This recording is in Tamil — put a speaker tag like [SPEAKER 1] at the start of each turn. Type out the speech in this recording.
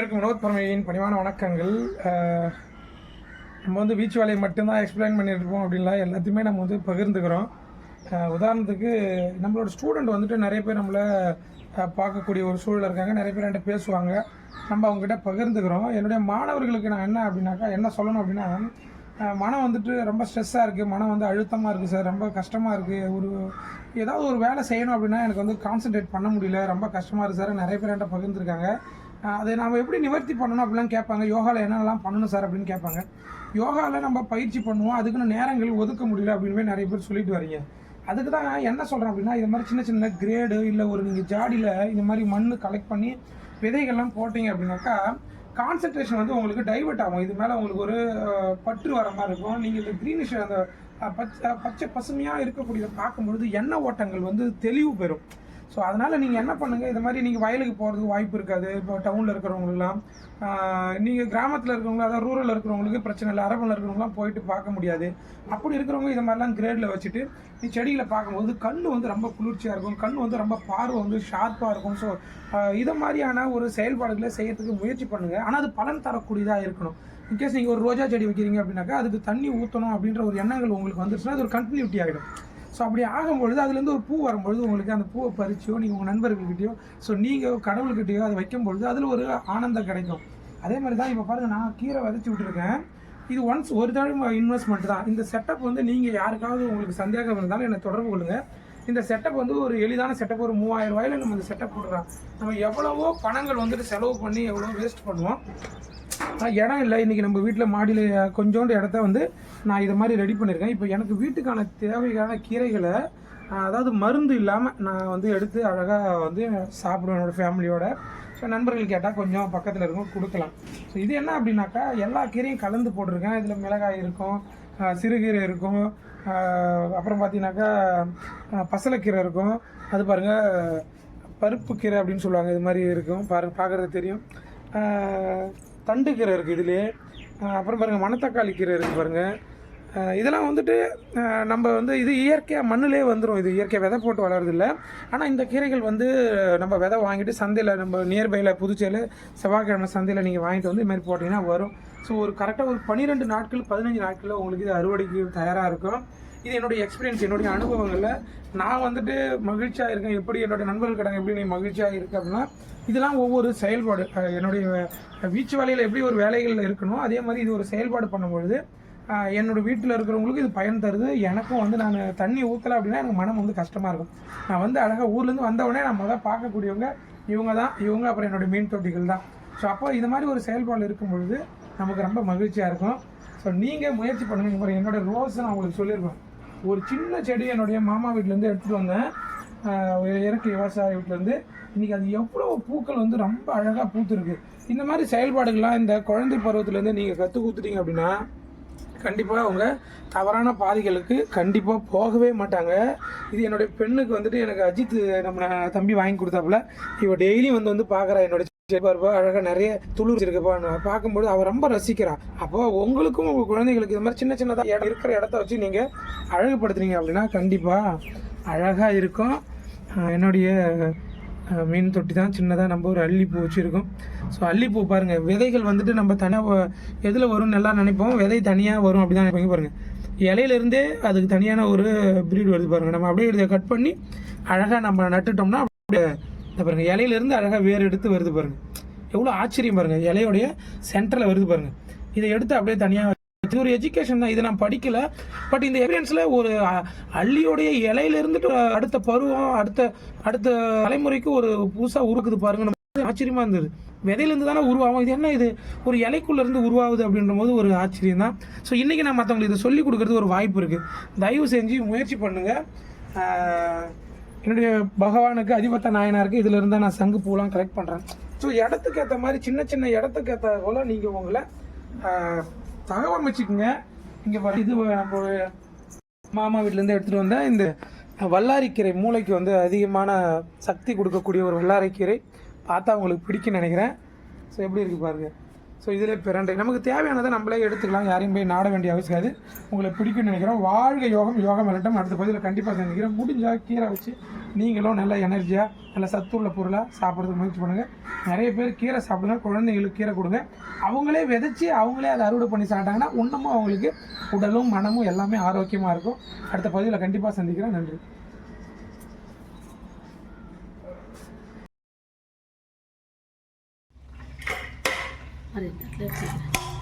[SPEAKER 1] இருக்கும் வினோத் பரமையின் பணிவான வணக்கங்கள். நம்ம வந்து பீச் வேலையை மட்டும்தான் எக்ஸ்பிளைன் பண்ணிட்டு அப்படின்லாம் எல்லாத்தையுமே நம்ம வந்து பகிர்ந்துக்கிறோம். உதாரணத்துக்கு நம்மளோட ஸ்டூடெண்ட் வந்துட்டு நிறைய பேர் நம்மளை பார்க்கக்கூடிய ஒரு சூழல் இருக்காங்க. நிறைய பேர் என்கிட்ட பேசுவாங்க. நம்ம அவங்ககிட்ட பகிர்ந்துக்கிறோம். என்னுடைய மாணவர்களுக்கு நான் என்ன அப்படின்னாக்கா என்ன சொல்லணும் அப்படின்னா மனம் வந்துட்டு ரொம்ப ஸ்ட்ரெஸ்ஸாக இருக்குது மனம் வந்து அழுத்தமாக இருக்குது சார். ரொம்ப கஷ்டமாக இருக்குது ஒரு ஏதாவது ஒரு வேலை செய்யணும் அப்படின்னா எனக்கு வந்து கான்சென்ட்ரேட் பண்ண முடியல. ரொம்ப கஷ்டமாக இருக்குது சார். நிறைய பேர் என்கிட்ட பகிர்ந்துருக்காங்க. அதை நாம் எப்படி நிவர்த்தி பண்ணணும் அப்படிலாம் கேட்பாங்க. யோகாவில் என்னெல்லாம் பண்ணணும் சார் அப்படின்னு கேட்பாங்க. யோகாவில் நம்ம பயிற்சி பண்ணுவோம். அதுக்குன்னு நேரங்கள் ஒதுக்க முடியல அப்படின்னு நிறைய பேர் சொல்லிட்டு வரீங்க. அதுக்கு தான் என்ன சொல்கிறேன் அப்படின்னா இது மாதிரி சின்ன சின்ன கிரேடு இல்லை ஒரு நீங்கள் ஜாடியில் இந்த மாதிரி மண் கலெக்ட் பண்ணி விதைகள்லாம் போட்டீங்க அப்படின்னாக்கா கான்சன்ட்ரேஷன் வந்து உங்களுக்கு டைவர்ட் ஆகும். இது மேலே உங்களுக்கு ஒரு பற்று வர மாதிரி இருக்கும். நீங்கள் இந்த க்ரீனிஷ் அந்த பச்சை பச்சை பசுமையாக இருக்கக்கூடியதை பார்க்கும்பொழுது எண்ணெய் ஓட்டங்கள் வந்து தெளிவு பெறும். ஸோ அதனால் நீங்கள் என்ன பண்ணுங்கள் இது மாதிரி நீங்கள் வயலுக்கு போகிறதுக்கு வாய்ப்பு இருக்காது. இப்போ டவுனில் இருக்கிறவங்களுக்குலாம் நீங்கள் கிராமத்தில் இருக்கிறவங்க அதாவது ரூரலில் இருக்கிறவங்களுக்கு பிரச்சனை இல்லை. அரபனில் இருக்கிறவங்களாம் போயிட்டு பார்க்க முடியாது. அப்படி இருக்கிறவங்க இது மாதிரிலாம் கிரேடில் வச்சுட்டு நீ செடிகளை பார்க்கும்போது கண் வந்து ரொம்ப குளிர்ச்சியாக இருக்கும். கண் வந்து ரொம்ப பார்வை வந்து ஷார்ப்பாக இருக்கும். ஸோ இதை மாதிரியான ஒரு செயல்பாடுகளை செய்யறதுக்கு முயற்சி பண்ணுங்கள் ஆனால் அது பலன் தரக்கூடியதாக இருக்கணும். இன்கேஸ் நீங்கள் ஒரு ரோஜா செடி வைக்கிறீங்க அப்படின்னாக்கா அதுக்கு தண்ணி ஊற்றணும் அப்படின்ற ஒரு எண்ணங்கள் உங்களுக்கு வந்துருச்சுன்னா அது ஒரு கண்டினியூட்டி ஆகிடும். ஸோ அப்படி ஆகும்பொழுது அதுலேருந்து ஒரு பூ வரும்பொழுது உங்களுக்கு அந்த பூவை பறிச்சியோ நீங்கள் உங்கள் நண்பர்கள்கிட்டயோ ஸோ நீங்கள் கடவுள்கிட்டயோ அதை வைக்கும்பொழுது அதில் ஒரு ஆனந்தம் கிடைக்கும். அதே மாதிரி தான் இப்போ பாருங்கள் நான் கீரை விதைச்சி விட்டுருக்கேன். இது ஒன்ஸ் ஒரு தடவை இன்வெஸ்ட்மெண்ட் தான். இந்த செட்டப் வந்து நீங்கள் யாருக்காவது உங்களுக்கு சந்தேகம் இருந்தாலும் என்னை தொடர்பு கொள்ளுங்கள் இந்த செட்டப் வந்து ஒரு எளிதான செட்டப் ஒரு மூவாயிரம் ரூபாயில நம்ம இந்த செட்டப் போடுறோம் நம்ம எவ்வளவோ பணங்கள் வந்துட்டு செலவு பண்ணி எவ்வளோ வேஸ்ட் பண்ணுவோம். இடம் இல்லை. இன்றைக்கி நம்ம வீட்டில் மாடியில் கொஞ்சோண்டு இடத்த வந்து நான் இதை மாதிரி ரெடி பண்ணியிருக்கேன். இப்போ எனக்கு வீட்டுக்கான தேவையான கீரைகளை அதாவது மருந்து இல்லாமல் நான் வந்து எடுத்து அழகாக வந்து சாப்பிடுவேன் என்னோடய ஃபேமிலியோட. ஸோ நண்பர்கள் கேட்டால் கொஞ்சம் பக்கத்தில் இருக்கும் கொடுக்கலாம். ஸோ இது என்ன அப்படின்னாக்கா எல்லா கீரையும் கலந்து போட்டிருக்கேன். இதில் மிளகாய் இருக்கும் சிறுகீரை இருக்கும் அப்புறம் பார்த்தீங்கன்னாக்கா பசலைக்கீரை இருக்கும். அது பாருங்கள் பருப்பு கீரை அப்படின்னு சொல்லுவாங்க. இது மாதிரி இருக்கும். பாரு பார்க்குறது தெரியும். தண்டு கீரை இருக்குது இதுலேயே அப்புறம் பாருங்கள் மணத்தக்காளி கீரை இருக்குது பாருங்கள் இதெல்லாம் வந்துட்டு நம்ம வந்து இது இயற்கையாக மண்ணிலே வந்துடும் இது இயற்கை விதை போட்டு வளருதில்ல ஆனால் இந்த கீரைகள் வந்து நம்ம விதை வாங்கிட்டு சந்தையில் நம்ம நியர்பையில் புதுச்சேரியில் செவ்வாய்க்கிழமை சந்தையில் நீங்கள் வாங்கிட்டு வந்து இதுமாதிரி போட்டிங்கன்னா வரும். ஸோ ஒரு கரெக்டாக ஒரு பன்னிரெண்டு நாட்கள் பதினஞ்சு நாட்களில் உங்களுக்கு இது அறுவடைக்கு தயாராக இருக்கும். இது என்னுடைய எக்ஸ்பீரியன்ஸ் என்னுடைய அனுபவங்களில். நான் வந்துட்டு மகிழ்ச்சியாக இருக்கேன். எப்படி என்னுடைய நண்பர்கள் கிட்ட எப்படி நீ மகிழ்ச்சியாக இருக்கு அப்படின்னா இதெல்லாம் ஒவ்வொரு செயல்பாடு என்னுடைய வீச்சு வேலையில் எப்படி ஒரு வேலைகளில் இருக்கணும் அதே மாதிரி இது ஒரு செயல்பாடு பண்ணும்பொழுது என்னோடய என்னோட வீட்டில் இருக்கிறவங்களுக்கு இது பயன் தருது. எனக்கும் வந்து நான் தண்ணி ஊற்றலை அப்படின்னா எனக்கு மனம் வந்து கஷ்டமாக இருக்கும். நான் வந்து அழகாக ஊர்லேருந்து வந்தவுடனே நான் முதல் பார்க்கக்கூடியவங்க இவங்க தான். இவங்க அப்புறம் என்னுடைய மீன் தொட்டிகள் தான். ஸோ அப்போ இது மாதிரி ஒரு செயல்பாடு இருக்கும் பொழுது நமக்கு ரொம்ப மகிழ்ச்சியாக இருக்கும். ஸோ நீங்கள் முயற்சி பண்ணுங்க. என்னோடய என்னோட ரோஸ் நான் உங்களுக்கு சொல்லியிருப்பேன் ஒரு சின்ன செடி என்னுடைய மாமா வீட்டிலேருந்து எடுத்துகிட்டு வந்தேன். ஒரு இயற்கை விவசாய வீட்டிலேருந்து இன்றைக்கி அது எவ்வளோ பூக்கள் வந்து ரொம்ப அழகாக பூத்துருக்கு. இந்த மாதிரி செயல்பாடுகள்லாம் இந்த குழந்தை பருவத்திலேருந்து நீங்கள் கற்றுக் கொடுத்துட்டீங்க அப்படின்னா கண்டிப்பாக அவங்க தவறான பாதைகளுக்கு கண்டிப்பாக போகவே மாட்டாங்க. இது என்னுடைய பெண்ணுக்கு வந்துட்டு எனக்கு அஜித் நம்ம தம்பி வாங்கி கொடுத்தாப்புல. இவள் டெய்லியும் வந்து வந்து பார்க்குறா என்னோட பாருப்பா அழகாக நிறைய துளிர் இருக்குப்பா பார்க்கும்போது அவர் ரொம்ப ரசிக்கிறான் அப்போ உங்களுக்கும் உங்கள் குழந்தைகளுக்கு இது மாதிரி சின்ன சின்னதாக இடம் இருக்கிற இடத்த வச்சு நீங்கள் அழகுபடுத்துனீங்க அப்படின்னா கண்டிப்பாக அழகாக இருக்கும். என்னுடைய மீன் தொட்டி தான் சின்னதாக நம்ம ஒரு அல்லிப்பூ வச்சுருக்கோம். ஸோ அல்லிப்பூ பாருங்கள் விதைகள் வந்துட்டு நம்ம தனியாக எதில் வரும்னு எல்லாம் நினைப்போம். விதை தனியாக வரும் அப்படி தான் நினைப்பாங்க பாருங்கள் இலையிலேருந்தே அதுக்கு தனியான ஒரு ப்ரீடு வருது பாருங்கள் நம்ம அப்படியே இதை கட் பண்ணி அழகாக நம்ம நட்டுட்டோம்னா அப்படியே இந்த பாருங்க இலையிலேருந்து அழகாக வேறு எடுத்து வருது பாருங்கள் எவ்வளோ ஆச்சரியம் பாருங்கள் இலையோடைய சென்டரில் வருது பாருங்கள் இதை எடுத்து அப்படியே தனியாக இது ஒரு எஜுகேஷன் தான் இதை நான் படிக்கல. பட் இந்த எவிடன்ஸில் ஒரு அள்ளியோடைய இலையில இருந்துட்டு அடுத்த பருவம் அடுத்த அடுத்த தலைமுறைக்கு ஒரு புதுசாக உருக்குது பாருங்க. நமக்கு ஆச்சரியமா இருந்தது. விதையிலேருந்து தானே உருவாகும். இது என்ன இது? ஒரு இலைக்குள்ளேருந்து உருவாகுது அப்படின்ற போது ஒரு ஆச்சரியம் தான். ஸோ இன்றைக்கி நான் மற்றவங்களுக்கு இதை சொல்லி கொடுக்கறது ஒரு வாய்ப்பு இருக்குது தயவு செஞ்சு முயற்சி பண்ணுங்கள் என்னுடைய பகவானுக்கு அதிபத்த நாயனாருக்கு இதில் இருந்தால் நான் சங்கு பூலாம் கலெக்ட் பண்ணுறேன் ஸோ இடத்துக்கு ஏற்ற மாதிரி சின்ன சின்ன இடத்துக்கு ஏற்ற போல் நீங்கள் உங்களை தகவல் வச்சுக்கோங்க. இங்கே இது நம்ம மாமா வீட்டிலேருந்து எடுத்துகிட்டு வந்த இந்த வல்லாரிக்கீரை மூளைக்கு வந்து அதிகமான சக்தி கொடுக்கக்கூடிய ஒரு வல்லாரிக்கீரை பார்த்தா உங்களுக்கு பிடிக்கும்னு நினைக்கிறேன். ஸோ எப்படி இருக்குது பாருங்கள் ஸோ இதில் பிறண்டு. நமக்கு தேவையானதை நம்மளே எடுத்துக்கலாம். யாரையும் போய் நாட வேண்டிய அவசியம் அது உங்களுக்கு பிடிக்கும்னு நினைக்கிறோம். வாழ்க யோகம் யோகம் விளட்டம் அடுத்த பதிவில் கண்டிப்பாக செஞ்சுக்கிறேன் முடிஞ்சால் கீரை வச்சு நீங்களும் நல்ல எனர்ஜியாக நல்ல சத்துள்ள பொருளாக சாப்பிட்றதுக்கு முயற்சி பண்ணுங்கள் நிறைய பேர் கீரை சாப்பிடுங்க குழந்தைங்களுக்கு கீரை கொடுங்க. அவங்களே விதைச்சி அவங்களே அதை அறுவடை பண்ணி சாப்பிட்டாங்கன்னா இன்னமும் அவங்களுக்கு உடலும் மனமும் எல்லாமே ஆரோக்கியமாக இருக்கும். அடுத்த பதிவில் கண்டிப்பாக சந்திக்கிறேன் நன்றி.
[SPEAKER 2] para el